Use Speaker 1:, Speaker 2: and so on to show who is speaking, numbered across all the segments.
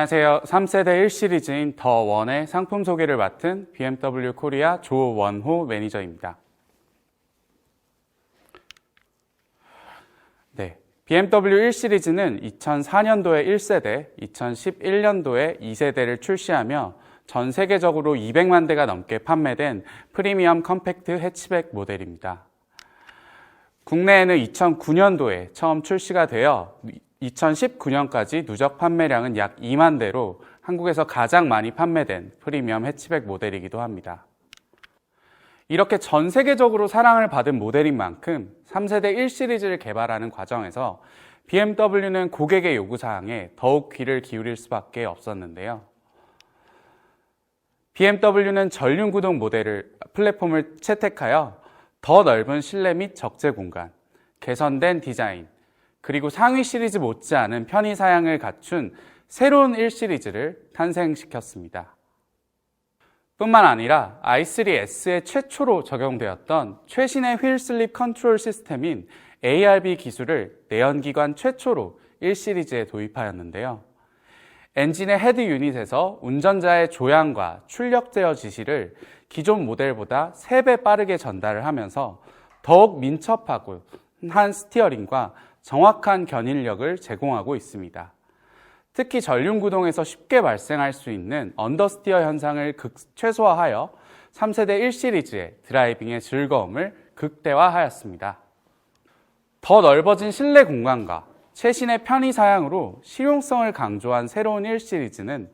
Speaker 1: 안녕하세요. 3세대 1시리즈인 더 원의 상품 소개를 맡은 BMW 코리아 조원호 매니저입니다. 네. BMW 1시리즈는 2004년도에 1세대, 2011년도에 2세대를 출시하며 전 세계적으로 200만 대가 넘게 판매된 프리미엄 컴팩트 해치백 모델입니다. 국내에는 2009년도에 처음 출시가 되어 2019년까지 누적 판매량은 약 2만 대로 한국에서 가장 많이 판매된 프리미엄 해치백 모델이기도 합니다. 이렇게 전 세계적으로 사랑을 받은 모델인 만큼 3세대 1시리즈를 개발하는 과정에서 BMW는 고객의 요구사항에 더욱 귀를 기울일 수밖에 없었는데요. BMW는 전륜 구동 모델을 플랫폼을 채택하여 더 넓은 실내 및 적재 공간, 개선된 디자인, 그리고 상위 시리즈 못지않은 편의 사양을 갖춘 새로운 1시리즈를 탄생시켰습니다. 뿐만 아니라 i3S에 최초로 적용되었던 최신의 휠 슬립 컨트롤 시스템인 ARB 기술을 내연기관 최초로 1시리즈에 도입하였는데요. 엔진의 헤드 유닛에서 운전자의 조향과 출력 제어 지시를 기존 모델보다 3배 빠르게 전달을 하면서 더욱 민첩하고 한 스티어링과 정확한 견인력을 제공하고 있습니다. 특히 전륜구동에서 쉽게 발생할 수 있는 언더스티어 현상을 극 최소화하여 3세대 1시리즈의 드라이빙의 즐거움을 극대화하였습니다. 더 넓어진 실내 공간과 최신의 편의 사양으로 실용성을 강조한 새로운 1시리즈는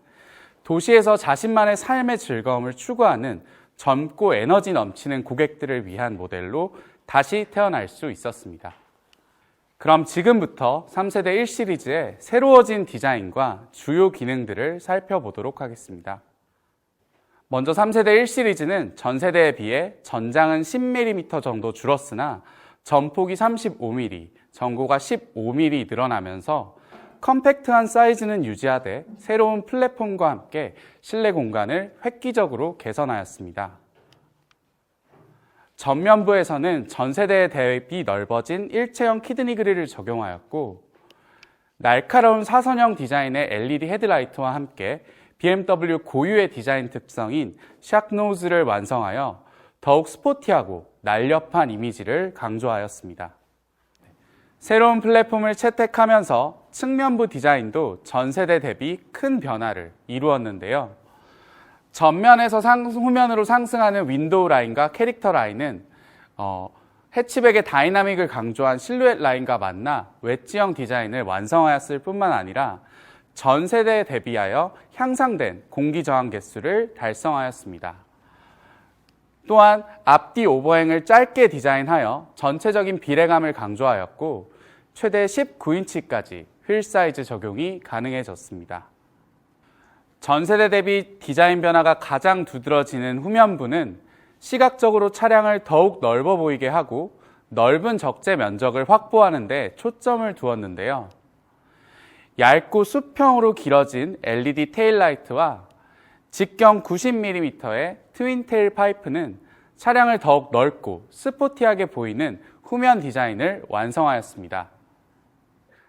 Speaker 1: 도시에서 자신만의 삶의 즐거움을 추구하는 젊고 에너지 넘치는 고객들을 위한 모델로 다시 태어날 수 있었습니다. 그럼 지금부터 3세대 1시리즈의 새로워진 디자인과 주요 기능들을 살펴보도록 하겠습니다. 먼저 3세대 1시리즈는 전 세대에 비해 전장은 10mm 정도 줄었으나 전폭이 35mm, 전고가 15mm 늘어나면서 컴팩트한 사이즈는 유지하되 새로운 플랫폼과 함께 실내 공간을 획기적으로 개선하였습니다. 전면부에서는 전세대에 대비 넓어진 일체형 키드니 그릴을 적용하였고 날카로운 사선형 디자인의 LED 헤드라이트와 함께 BMW 고유의 디자인 특성인 샥노즈를 완성하여 더욱 스포티하고 날렵한 이미지를 강조하였습니다. 새로운 플랫폼을 채택하면서 측면부 디자인도 전세대 대비 큰 변화를 이루었는데요. 전면에서 상, 후면으로 상승하는 윈도우 라인과 캐릭터 라인은 어, 해치백의 다이나믹을 강조한 실루엣 라인과 만나 웨지형 디자인을 완성하였을 뿐만 아니라 전 세대에 대비하여 향상된 공기 저항 개수를 달성하였습니다. 또한 앞뒤 오버행을 짧게 디자인하여 전체적인 비례감을 강조하였고 최대 19인치까지 휠 사이즈 적용이 가능해졌습니다. 전세대 대비 디자인 변화가 가장 두드러지는 후면부는 시각적으로 차량을 더욱 넓어 보이게 하고 넓은 적재 면적을 확보하는 데 초점을 두었는데요. 얇고 수평으로 길어진 LED 테일라이트와 직경 90mm의 트윈 테일 파이프는 차량을 더욱 넓고 스포티하게 보이는 후면 디자인을 완성하였습니다.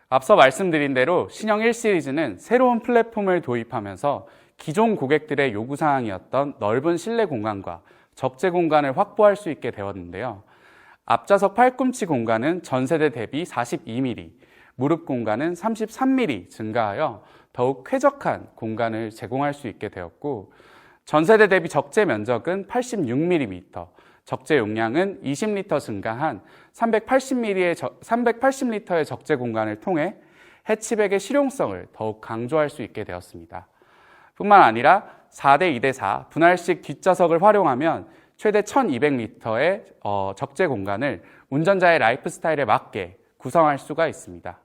Speaker 1: 앞서 말씀드린 대로 신형 1시리즈는 새로운 플랫폼을 도입하면서 기존 고객들의 요구사항이었던 넓은 실내 공간과 적재 공간을 확보할 수 있게 되었는데요. 앞좌석 팔꿈치 공간은 전세대 대비 42mm, 무릎 공간은 33mm 증가하여 더욱 쾌적한 공간을 제공할 수 있게 되었고, 전세대 대비 적재 면적은 86mm, 적재 용량은 20리터 증가한 380ml의 380리터의 적재 공간을 통해 해치백의 실용성을 더욱 강조할 수 있게 되었습니다. 뿐만 아니라 4대 2대 4 분할식 뒷좌석을 활용하면 최대 1200리터의 어, 적재 공간을 운전자의 라이프 스타일에 맞게 구성할 수가 있습니다.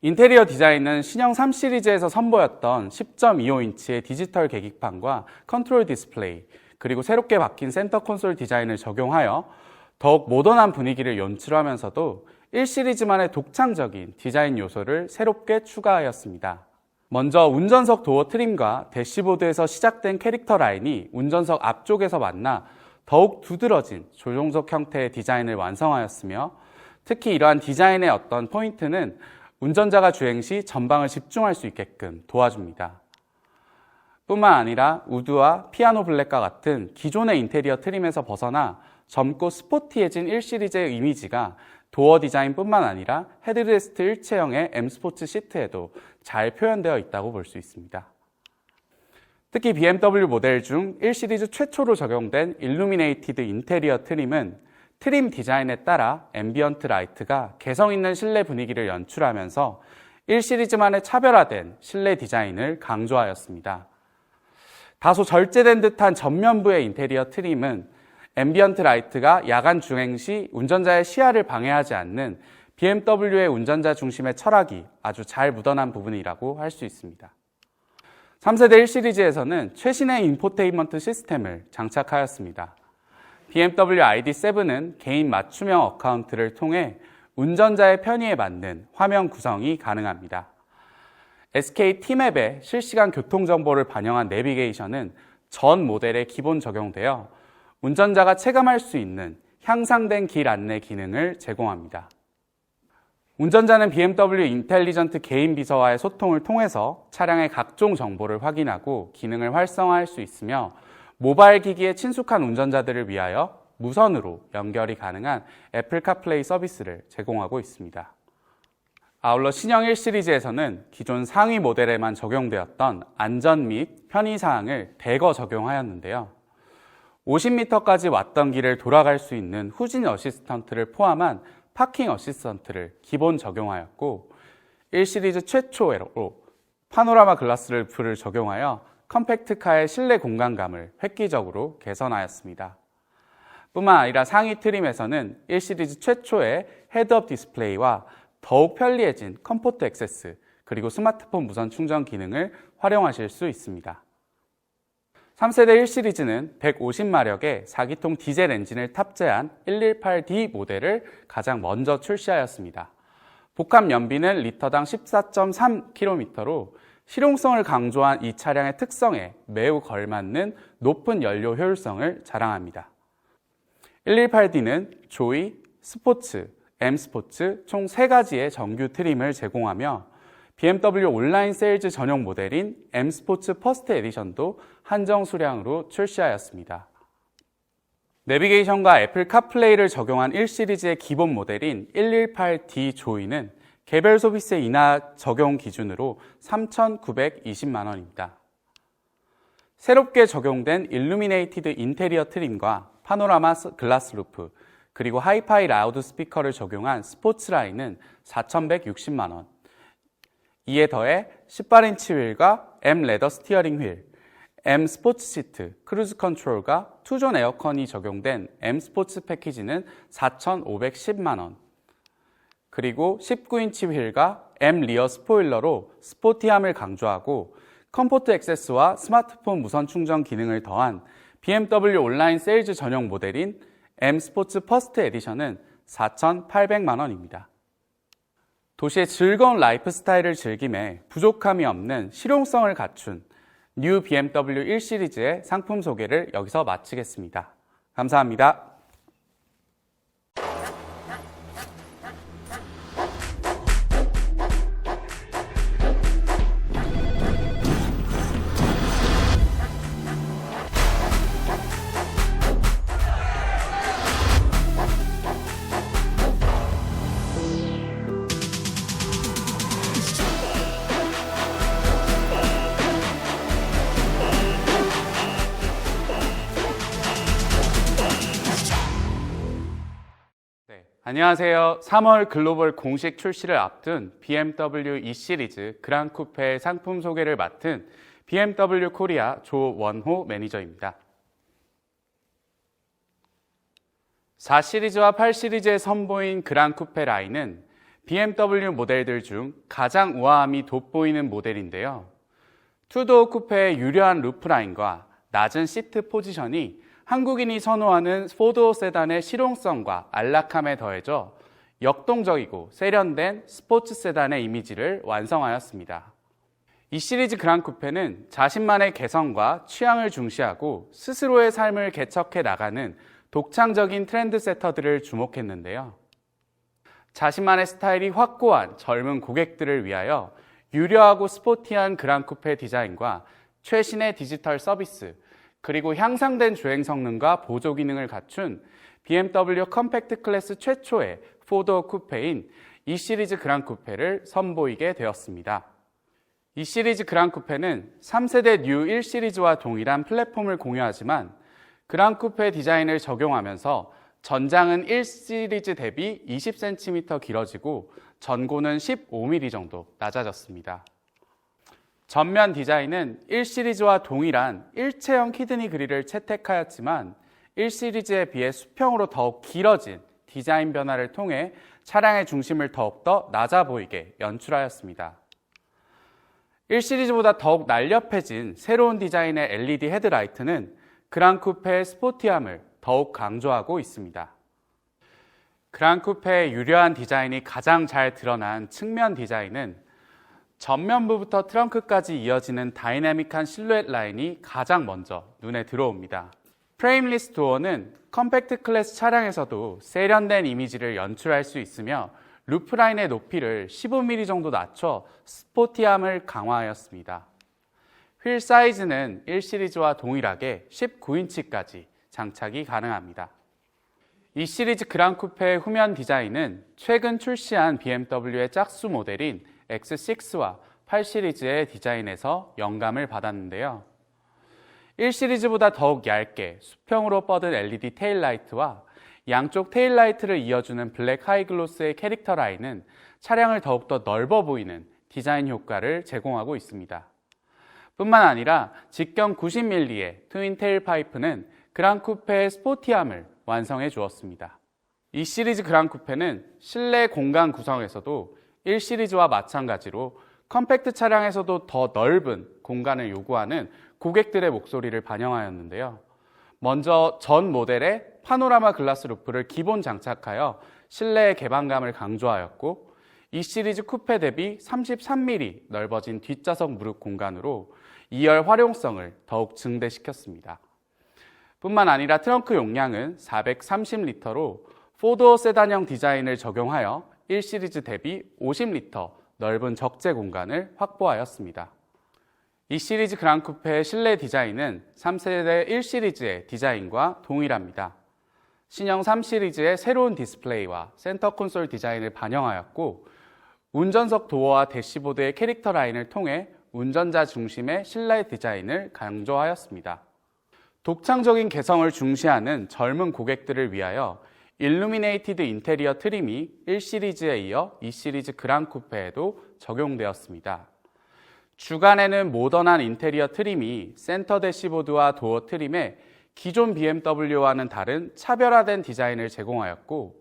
Speaker 1: 인테리어 디자인은 신형 3 시리즈에서 선보였던 10.25인치의 디지털 계기판과 컨트롤 디스플레이, 그리고 새롭게 바뀐 센터 콘솔 디자인을 적용하여 더욱 모던한 분위기를 연출하면서도 1시리즈만의 독창적인 디자인 요소를 새롭게 추가하였습니다. 먼저 운전석 도어 트림과 대시보드에서 시작된 캐릭터 라인이 운전석 앞쪽에서 만나 더욱 두드러진 조종석 형태의 디자인을 완성하였으며 특히 이러한 디자인의 어떤 포인트는 운전자가 주행 시 전방을 집중할 수 있게끔 도와줍니다. 뿐만 아니라 우드와 피아노 블랙과 같은 기존의 인테리어 트림에서 벗어나 젊고 스포티해진 1시리즈의 이미지가 도어 디자인뿐만 아니라 헤드레스트 일체형의 M 스포츠 시트에도 잘 표현되어 있다고 볼 수 있습니다. 특히 BMW 모델 중 1시리즈 최초로 적용된 일루미네이티드 인테리어 트림은 트림 디자인에 따라 앰비언트 라이트가 개성 있는 실내 분위기를 연출하면서 1시리즈만의 차별화된 실내 디자인을 강조하였습니다. 다소 절제된 듯한 전면부의 인테리어 트림은 앰비언트 라이트가 야간 주행 시 운전자의 시야를 방해하지 않는 BMW의 운전자 중심의 철학이 아주 잘 묻어난 부분이라고 할 수 있습니다. 3세대 1 시리즈에서는 최신의 인포테인먼트 시스템을 장착하였습니다. BMW ID7은 개인 맞춤형 어카운트를 통해 운전자의 편의에 맞는 화면 구성이 가능합니다. SK T맵의 실시간 교통 정보를 반영한 내비게이션은 전 모델에 기본 적용되어 운전자가 체감할 수 있는 향상된 길 안내 기능을 제공합니다. 운전자는 BMW 인텔리전트 개인 비서와의 소통을 통해서 차량의 각종 정보를 확인하고 기능을 활성화할 수 있으며 모바일 기기에 친숙한 운전자들을 위하여 무선으로 연결이 가능한 애플 카플레이 서비스를 제공하고 있습니다. 아울러 신형 1 시리즈에서는 기존 상위 모델에만 적용되었던 안전 및 편의 사항을 대거 적용하였는데요. 50m까지 왔던 길을 돌아갈 수 있는 후진 어시스턴트를 포함한 파킹 어시스턴트를 기본 적용하였고 1 시리즈 최초로 파노라마 글라스를 풀을 적용하여 컴팩트카의 실내 공간감을 획기적으로 개선하였습니다. 뿐만 아니라 상위 트림에서는 1 시리즈 최초의 헤드업 디스플레이와 더욱 편리해진 컴포트 액세스 그리고 스마트폰 무선 충전 기능을 활용하실 수 있습니다. 3세대 1 시리즈는 150마력의 4기통 디젤 엔진을 탑재한 118D 모델을 가장 먼저 출시하였습니다. 복합 연비는 리터당 14.3km로 실용성을 강조한 이 차량의 특성에 매우 걸맞는 높은 연료 효율성을 자랑합니다. 118D는 조이, 스포츠, M 스포츠 총 3가지의 정규 트림을 제공하며 BMW 온라인 세일즈 전용 모델인 M 스포츠 퍼스트 에디션도 한정 수량으로 출시하였습니다. 내비게이션과 애플 카플레이를 적용한 1 시리즈의 기본 모델인 118D 조이는 개별 소비세 인하 적용 기준으로 3,920만 원입니다. 새롭게 적용된 일루미네이티드 인테리어 트림과 파노라마 글라스 루프, 그리고 하이파이 라우드 스피커를 적용한 스포츠 라인은 4,160만 원. 이에 더해 18인치 휠과 M 레더 스티어링 휠, M 스포츠 시트, 크루즈 컨트롤과 투존 에어컨이 적용된 M 스포츠 패키지는 4,510만 원. 그리고 19인치 휠과 M 리어 스포일러로 스포티함을 강조하고 컴포트 액세스와 스마트폰 무선 충전 기능을 더한 BMW 온라인 세일즈 전용 모델인 M 스포츠 퍼스트 에디션은 4,800만 원입니다. 도시의 즐거운 라이프 스타일을 즐김에 부족함이 없는 실용성을 갖춘 뉴 BMW 1 시리즈의 상품 소개를 여기서 마치겠습니다. 감사합니다. 안녕하세요. 3월 글로벌 공식 출시를 앞둔 BMW E 시리즈 그란 쿠페 상품 소개를 맡은 BMW 코리아 조원호 매니저입니다. 4 시리즈와 8 시리즈에 선보인 그란 쿠페 라인은 BMW 모델들 중 가장 우아함이 돋보이는 모델인데요. 투도어 쿠페의 유려한 루프 라인과 낮은 시트 포지션이 한국인이 선호하는 포도어 세단의 실용성과 안락함에 더해져 역동적이고 세련된 스포츠 세단의 이미지를 완성하였습니다. 이 시리즈 그란 쿠페는 자신만의 개성과 취향을 중시하고 스스로의 삶을 개척해 나가는 독창적인 트렌드 세터들을 주목했는데요. 자신만의 스타일이 확고한 젊은 고객들을 위하여 유려하고 스포티한 그랑 쿠페 디자인과 최신의 디지털 서비스, 그리고 향상된 주행 성능과 보조 기능을 갖춘 BMW 컴팩트 클래스 최초의 포도어 쿠페인 이 시리즈 그랑 쿠페를 선보이게 되었습니다. 이 시리즈 그랑 쿠페는 3세대 뉴 1 시리즈와 동일한 플랫폼을 공유하지만 그랑 쿠페 디자인을 적용하면서 전장은 1 시리즈 대비 20cm 길어지고 전고는 15mm 정도 낮아졌습니다. 전면 디자인은 1 시리즈와 동일한 일체형 키드니 그릴을 채택하였지만 1 시리즈에 비해 수평으로 더욱 길어진 디자인 변화를 통해 차량의 중심을 더욱더 낮아 보이게 연출하였습니다. 1 시리즈보다 더욱 날렵해진 새로운 디자인의 LED 헤드라이트는 그랑 쿠페의 스포티함을 더욱 강조하고 있습니다. 그랑 쿠페의 유려한 디자인이 가장 잘 드러난 측면 디자인은 전면부부터 트렁크까지 이어지는 다이내믹한 실루엣 라인이 가장 먼저 눈에 들어옵니다. 프레임리스 도어는 컴팩트 클래스 차량에서도 세련된 이미지를 연출할 수 있으며 루프라인의 높이를 15mm 정도 낮춰 스포티함을 강화하였습니다. 휠 사이즈는 1 시리즈와 동일하게 19인치까지 장착이 가능합니다. 이 시리즈 그랑 쿠페의 후면 디자인은 최근 출시한 BMW의 짝수 모델인 X6와 8 시리즈의 디자인에서 영감을 받았는데요. 1 시리즈보다 더욱 얇게 수평으로 뻗은 LED 테일라이트와 양쪽 테일라이트를 이어주는 블랙 하이글로스의 캐릭터 라인은 차량을 더욱더 넓어 보이는 디자인 효과를 제공하고 있습니다. 뿐만 아니라 직경 90mm의 트윈 테일 파이프는 그랑 쿠페의 스포티함을 완성해 주었습니다. 이 시리즈 그랑 쿠페는 실내 공간 구성에서도 1 시리즈와 마찬가지로 컴팩트 차량에서도 더 넓은 공간을 요구하는 고객들의 목소리를 반영하였는데요. 먼저 전 모델에 파노라마 글라스 루프를 기본 장착하여 실내의 개방감을 강조하였고 이 시리즈 쿠페 대비 33mm 넓어진 뒷좌석 무릎 공간으로 2열 활용성을 더욱 증대시켰습니다. 뿐만 아니라 트렁크 용량은 430리터로 포도어 세단형 디자인을 적용하여 1 시리즈 대비 50리터 넓은 적재 공간을 확보하였습니다. 이 시리즈 그랑 쿠페의 실내 디자인은 3세대 1 시리즈의 디자인과 동일합니다. 신형 3 시리즈의 새로운 디스플레이와 센터 콘솔 디자인을 반영하였고 운전석 도어와 대시보드의 캐릭터 라인을 통해 운전자 중심의 실내 디자인을 강조하였습니다. 독창적인 개성을 중시하는 젊은 고객들을 위하여 일루미네이티드 인테리어 트림이 1 시리즈에 이어 2 시리즈 그랑 쿠페에도 적용되었습니다. 주간에는 모던한 인테리어 트림이 센터 대시보드와 도어 트림에 기존 BMW와는 다른 차별화된 디자인을 제공하였고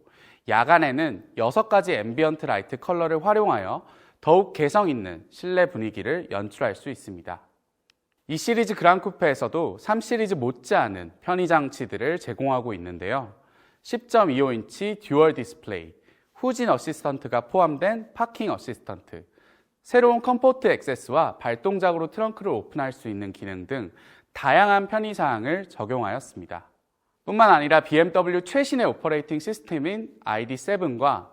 Speaker 1: 야간에는 6가지 앰비언트 라이트 컬러를 활용하여 더욱 개성 있는 실내 분위기를 연출할 수 있습니다. 이 시리즈 그랑 쿠페에서도 3 시리즈 못지않은 편의 장치들을 제공하고 있는데요. 10.25인치 듀얼 디스플레이, 후진 어시스턴트가 포함된 파킹 어시스턴트, 새로운 컴포트 액세스와 발동작으로 트렁크를 오픈할 수 있는 기능 등 다양한 편의사항을 적용하였습니다. 뿐만 아니라 BMW 최신의 오퍼레이팅 시스템인 ID7과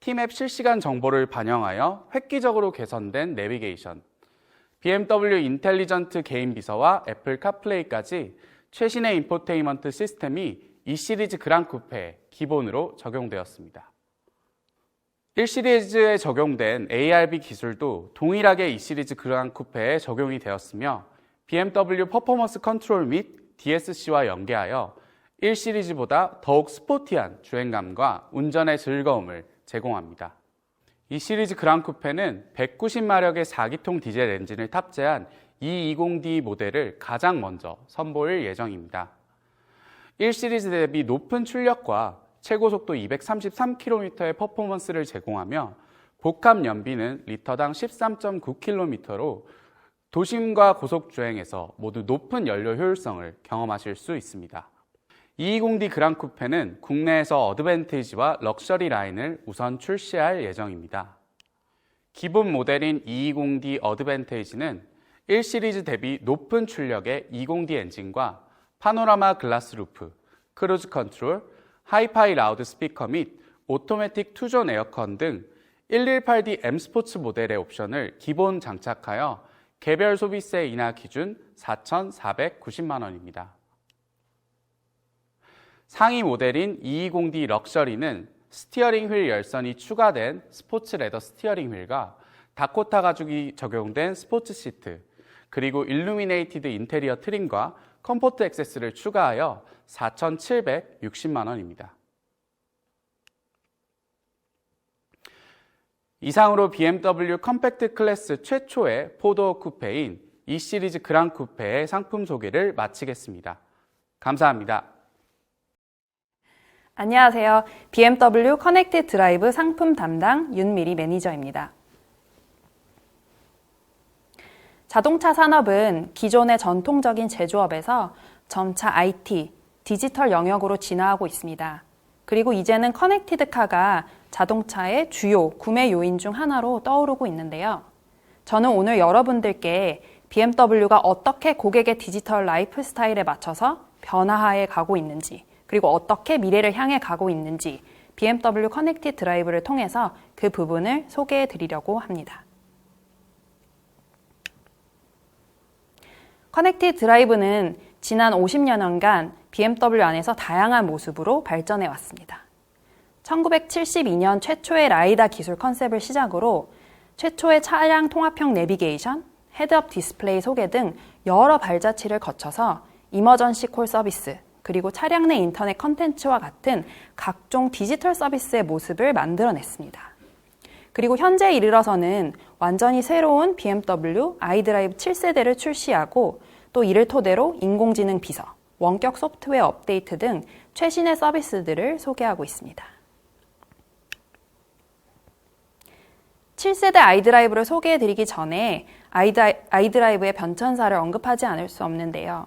Speaker 1: 팀앱 실시간 정보를 반영하여 획기적으로 개선된 내비게이션, BMW 인텔리전트 개인 비서와 애플 카플레이까지 최신의 인포테인먼트 시스템이 이 시리즈 그랑 쿠페에 기본으로 적용되었습니다. 1 시리즈에 적용된 ARB 기술도 동일하게 이 시리즈 그랑 쿠페에 적용이 되었으며 BMW 퍼포먼스 컨트롤 및 DSC와 연계하여 1 시리즈보다 더욱 스포티한 주행감과 운전의 즐거움을 제공합니다. 이 시리즈 그랑 쿠페는 190마력의 4기통 디젤 엔진을 탑재한 220D 모델을 가장 먼저 선보일 예정입니다. 1 시리즈 대비 높은 출력과 최고 속도 233km의 퍼포먼스를 제공하며 복합 연비는 리터당 13.9km로 도심과 고속 주행에서 모두 높은 연료 효율성을 경험하실 수 있습니다. 220D 그랑 쿠페는 국내에서 어드밴티지와 럭셔리 라인을 우선 출시할 예정입니다. 기본 모델인 220D 어드밴테이지는 1 시리즈 대비 높은 출력의 20D 엔진과 파노라마 글라스 루프, 크루즈 컨트롤, 하이파이 라우드 스피커 및 오토매틱 투존 에어컨 등 118D M 스포츠 모델의 옵션을 기본 장착하여 개별 소비세 인하 기준 4,490만 원입니다. 상위 모델인 220D 럭셔리는 스티어링 휠 열선이 추가된 스포츠 레더 스티어링 휠과 다코타 가죽이 적용된 스포츠 시트, 그리고 일루미네이티드 인테리어 트림과 컴포트 액세스를 추가하여 4,760만 원입니다. 이상으로 BMW 컴팩트 클래스 최초의 포도어 쿠페인 E 시리즈 그랑 쿠페의 상품 소개를 마치겠습니다. 감사합니다.
Speaker 2: 안녕하세요. BMW 커넥트 드라이브 상품 담당 윤미리 매니저입니다. 자동차 산업은 기존의 전통적인 제조업에서 점차 IT, 디지털 영역으로 진화하고 있습니다. 그리고 이제는 커넥티드 카가 자동차의 주요 구매 요인 중 하나로 떠오르고 있는데요. 저는 오늘 여러분들께 BMW가 어떻게 고객의 디지털 라이프 스타일에 맞춰서 변화하에 가고 있는지, 그리고 어떻게 미래를 향해 가고 있는지 BMW 커넥티 드라이브를 통해서 그 부분을 소개해 드리려고 합니다. 커넥티 드라이브는 지난 50여년간 BMW 안에서 다양한 모습으로 발전해 왔습니다. 1972년 최초의 라이다 기술 컨셉을 시작으로 최초의 차량 통합형 내비게이션, 헤드업 디스플레이 소개 등 여러 발자취를 거쳐서 이머전시 콜 서비스, 그리고 차량 내 인터넷 컨텐츠와 같은 각종 디지털 서비스의 모습을 만들어냈습니다. 그리고 현재 이르러서는 완전히 새로운 BMW iDrive 7세대를 출시하고 또 이를 토대로 인공지능 비서, 원격 소프트웨어 업데이트 등 최신의 서비스들을 소개하고 있습니다. 7세대 아이드라이브를 소개해 드리기 전에 아이드라이브의 변천사를 언급하지 않을 수 없는데요.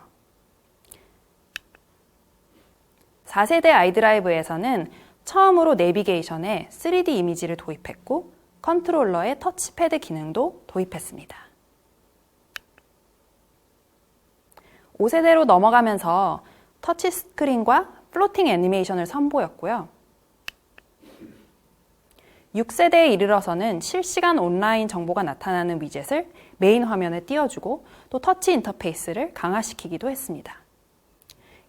Speaker 2: 4세대 아이드라이브에서는 처음으로 내비게이션에 3D 이미지를 도입했고 컨트롤러의 터치패드 기능도 도입했습니다. 5세대로 넘어가면서 터치 스크린과 플로팅 애니메이션을 선보였고요. 6세대에 이르러서는 실시간 온라인 정보가 나타나는 위젯을 메인 화면에 띄워주고 또 터치 인터페이스를 강화시키기도 했습니다.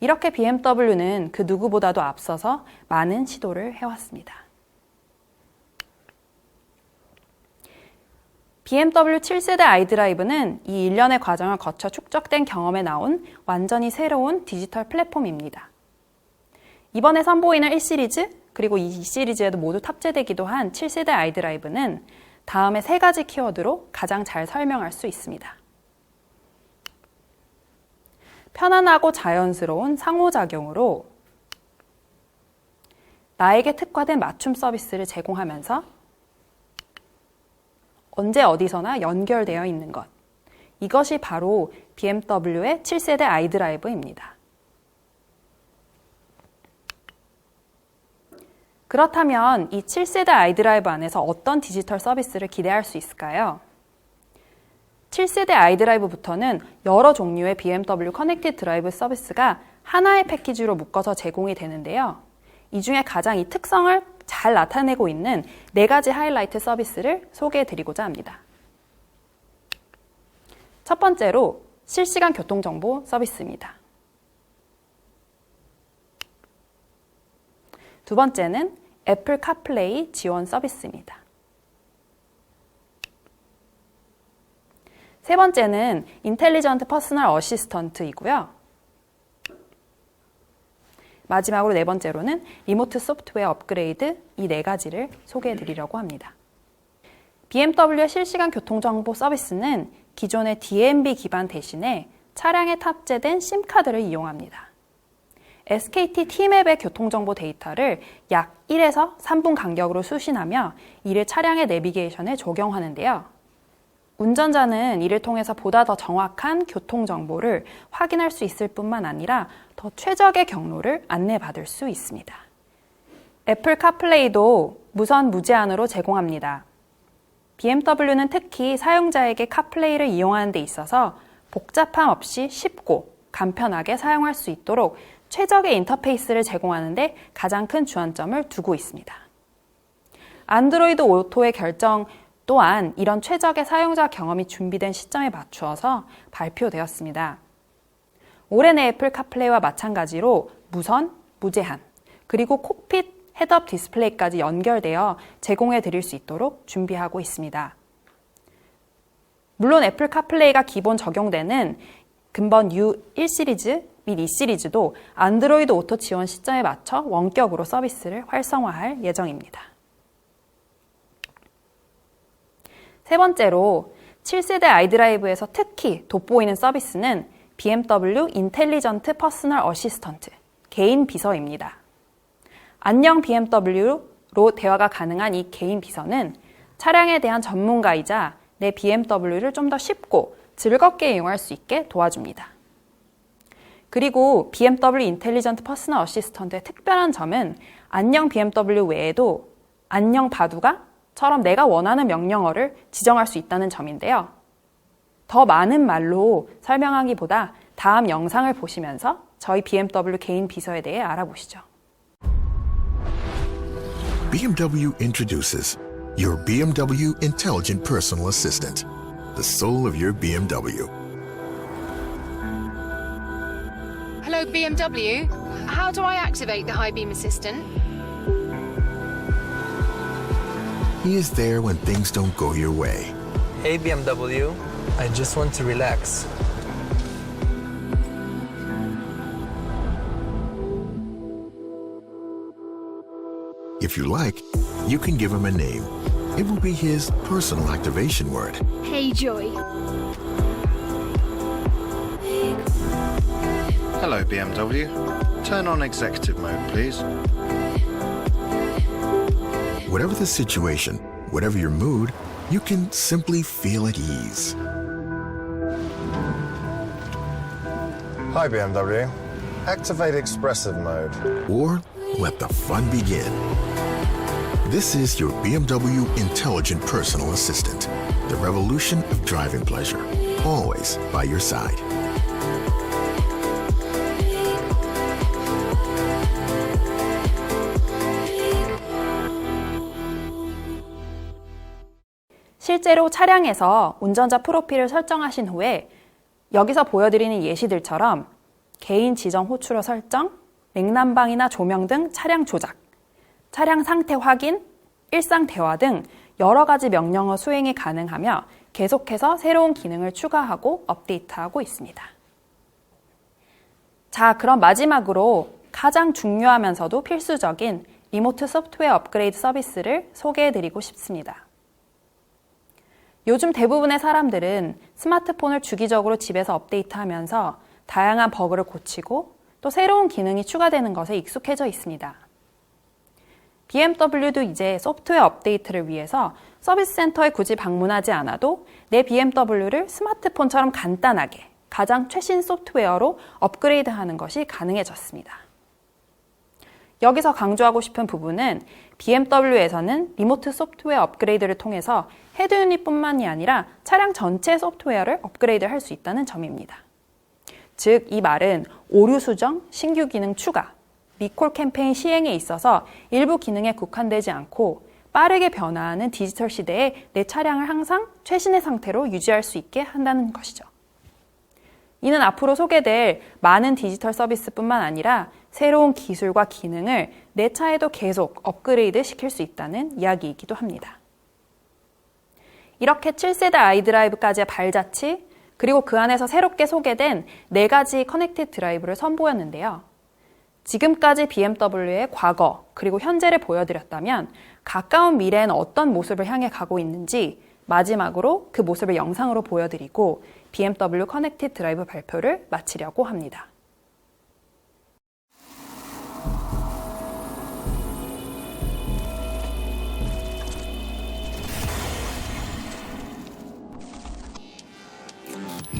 Speaker 2: 이렇게 BMW는 그 누구보다도 앞서서 많은 시도를 해왔습니다. BMW 7세대 아이드라이브는 이 일련의 과정을 거쳐 축적된 경험에 나온 완전히 새로운 디지털 플랫폼입니다. 이번에 선보이는 1시리즈, 그리고 이 시리즈에도 모두 탑재되기도 한 7세대 아이드라이브는 다음의 세 가지 키워드로 가장 잘 설명할 수 있습니다. 편안하고 자연스러운 상호작용으로 나에게 특화된 맞춤 서비스를 제공하면서 언제 어디서나 연결되어 있는 것. 이것이 바로 BMW의 7세대 아이드라이브입니다. 그렇다면 이 7세대 아이드라이브 안에서 어떤 디지털 서비스를 기대할 수 있을까요? 7세대 아이드라이브부터는 여러 종류의 BMW 커넥티드 드라이브 서비스가 하나의 패키지로 묶어서 제공이 되는데요. 이 중에 가장 이 특성을 잘 나타내고 있는 네 가지 하이라이트 서비스를 소개해 드리고자 합니다. 첫 번째로 실시간 교통정보 서비스입니다. 두 번째는 애플 카플레이 지원 서비스입니다. 세 번째는 인텔리전트 퍼스널 어시스턴트이고요. 마지막으로 네 번째로는 리모트 소프트웨어 업그레이드 이 네 가지를 소개해 드리려고 합니다. BMW의 실시간 교통정보 서비스는 기존의 DMB 기반 대신에 차량에 탑재된 심카드를 이용합니다. SKT T맵의 교통정보 데이터를 약 1에서 3분 간격으로 수신하며 이를 차량의 내비게이션에 적용하는데요. 운전자는 이를 통해서 보다 더 정확한 교통 정보를 확인할 수 있을 뿐만 아니라 더 최적의 경로를 안내받을 수 있습니다. 애플 카플레이도 무선 무제한으로 제공합니다. BMW는 특히 사용자에게 카플레이를 이용하는 데 있어서 복잡함 없이 쉽고 간편하게 사용할 수 있도록 최적의 인터페이스를 제공하는데 가장 큰 주안점을 두고 있습니다. 안드로이드 오토의 결정 또한 이런 최적의 사용자 경험이 준비된 시점에 맞추어서 발표되었습니다. 올해의 애플 카플레이와 마찬가지로 무선, 무제한, 그리고 콕핏 헤드업 디스플레이까지 연결되어 제공해 드릴 수 있도록 준비하고 있습니다. 물론 애플 카플레이가 기본 적용되는 근본 U1 시리즈 및 2 시리즈도 안드로이드 오토 지원 시점에 맞춰 원격으로 서비스를 활성화할 예정입니다. 세 번째로 7세대 아이드라이브에서 특히 돋보이는 서비스는 BMW 인텔리전트 퍼스널 어시스턴트, 개인 비서입니다. 안녕 BMW로 대화가 가능한 이 개인 비서는 차량에 대한 전문가이자 내 BMW를 좀 더 쉽고 즐겁게 이용할 수 있게 도와줍니다. 그리고 BMW 인텔리전트 퍼스널 어시스턴트의 특별한 점은 안녕 BMW 외에도 안녕 바두가 처럼 내가 원하는 명령어를 지정할 수 있다는 점인데요. 더 많은 말로 설명하기보다 다음 영상을 보시면서 저희 BMW 개인 비서에 대해 알아보시죠.
Speaker 3: BMW introduces your BMW Intelligent Personal Assistant, the soul of your BMW.
Speaker 4: Hello, BMW. How do I activate the high beam assistant?
Speaker 3: He is there when things don't go your way.
Speaker 5: Hey BMW, I just want to relax.
Speaker 3: If you like, you can give him a name. It will be his personal activation word.
Speaker 6: Hey Joy.
Speaker 7: Hello, BMW. Turn on executive mode, please.
Speaker 3: Whatever the situation, whatever your mood, you can simply feel at ease.
Speaker 8: Hi BMW. Activate expressive mode.
Speaker 3: Or let the fun begin. This is your BMW Intelligent Personal Assistant, the revolution of driving pleasure, always by your side.
Speaker 2: 실제로 차량에서 운전자 프로필을 설정하신 후에 여기서 보여드리는 예시들처럼 개인 지정 호출어 설정, 냉난방이나 조명 등 차량 조작, 차량 상태 확인, 일상 대화 등 여러 가지 명령어 수행이 가능하며 계속해서 새로운 기능을 추가하고 업데이트하고 있습니다. 자, 그럼 마지막으로 가장 중요하면서도 필수적인 리모트 소프트웨어 업그레이드 서비스를 소개해 드리고 싶습니다. 요즘 대부분의 사람들은 스마트폰을 주기적으로 집에서 업데이트하면서 다양한 버그를 고치고 또 새로운 기능이 추가되는 것에 익숙해져 있습니다. BMW도 이제 소프트웨어 업데이트를 위해서 서비스 센터에 굳이 방문하지 않아도 내 BMW를 스마트폰처럼 간단하게 가장 최신 소프트웨어로 업그레이드 하는 것이 가능해졌습니다. 여기서 강조하고 싶은 부분은 BMW에서는 리모트 소프트웨어 업그레이드를 통해서 헤드 유닛뿐만이 아니라 차량 전체 소프트웨어를 업그레이드 할 수 있다는 점입니다. 즉, 이 말은 오류 수정, 신규 기능 추가, 리콜 캠페인 시행에 있어서 일부 기능에 국한되지 않고 빠르게 변화하는 디지털 시대에 내 차량을 항상 최신의 상태로 유지할 수 있게 한다는 것이죠. 이는 앞으로 소개될 많은 디지털 서비스뿐만 아니라 새로운 기술과 기능을 내 차에도 계속 업그레이드 시킬 수 있다는 이야기이기도 합니다. 이렇게 7세대 아이드라이브까지의 발자취, 그리고 그 안에서 새롭게 소개된 네 가지 커넥티드 드라이브를 선보였는데요. 지금까지 BMW의 과거, 그리고 현재를 보여드렸다면 가까운 미래에는 어떤 모습을 향해 가고 있는지 마지막으로 그 모습을 영상으로 보여드리고 BMW 커넥티드 드라이브 발표를 마치려고 합니다.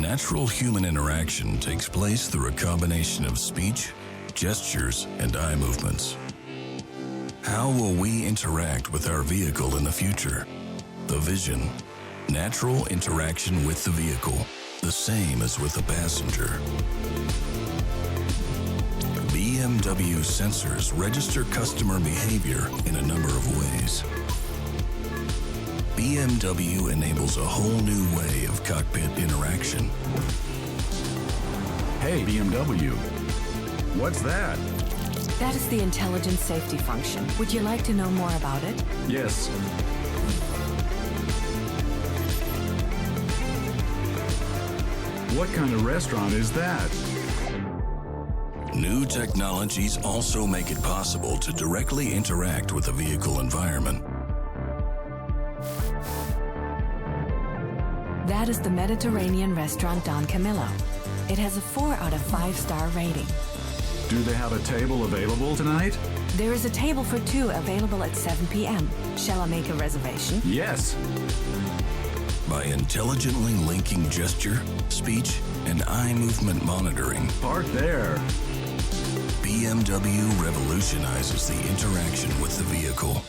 Speaker 9: Natural human interaction takes place through a combination of speech, gestures, and eye movements. How will we interact with our vehicle in the future? The vision. Natural interaction with the vehicle, the same as with a passenger. BMW sensors register customer behavior in a number of ways. BMW enables a whole new way of cockpit interaction.
Speaker 6: Hey, BMW. What's that?
Speaker 10: That is the intelligent safety function. Would you like to know more about it?
Speaker 6: Yes. What kind of restaurant is that?
Speaker 9: New technologies also make it possible to directly interact with the vehicle environment.
Speaker 10: That is the Mediterranean restaurant Don Camillo. It has a 4 out of 5 star rating.
Speaker 6: Do they have a table available tonight?
Speaker 10: There is a table for two available at 7 p.m. Shall I make a reservation?
Speaker 6: Yes.
Speaker 9: By intelligently linking gesture, speech, and eye movement monitoring,
Speaker 6: Park there.
Speaker 9: BMW revolutionizes the interaction with the vehicle.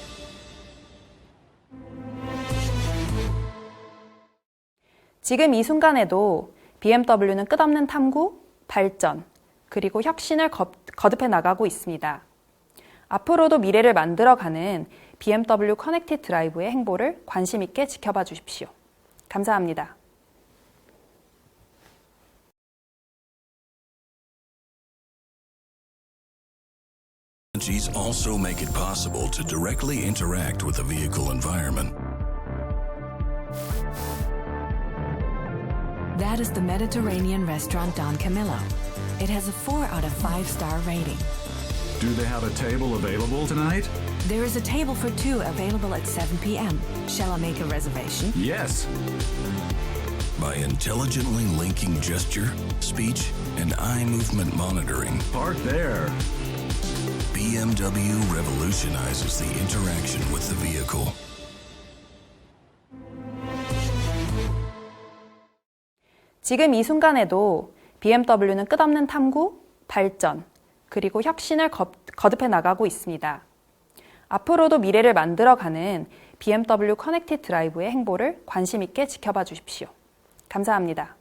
Speaker 2: 지금 이 순간에도 BMW는 끝없는 탐구, 발전, 그리고 혁신을 거, 거듭해 나가고 있습니다. 앞으로도 미래를 만들어가는 BMW 커넥티드 드라이브의 행보를 관심 있게 지켜봐 주십시오. 감사합니다.
Speaker 9: Also make it possible to directly interact with the vehicle environment.
Speaker 10: That is the Mediterranean restaurant Don Camillo. It has a 4 out of 5 star rating.
Speaker 6: Do they have a table available tonight?
Speaker 10: There is a table for two available at 7 p.m. Shall I make a reservation?
Speaker 6: Yes.
Speaker 9: By intelligently linking gesture, speech, and eye movement monitoring,
Speaker 6: Park there.
Speaker 9: BMW revolutionizes the interaction with the vehicle.
Speaker 2: 지금 이 순간에도 BMW는 끝없는 탐구, 발전, 그리고 혁신을 거, 거듭해 나가고 있습니다. 앞으로도 미래를 만들어가는 BMW 커넥티드 드라이브의 행보를 관심 있게 지켜봐 주십시오. 감사합니다.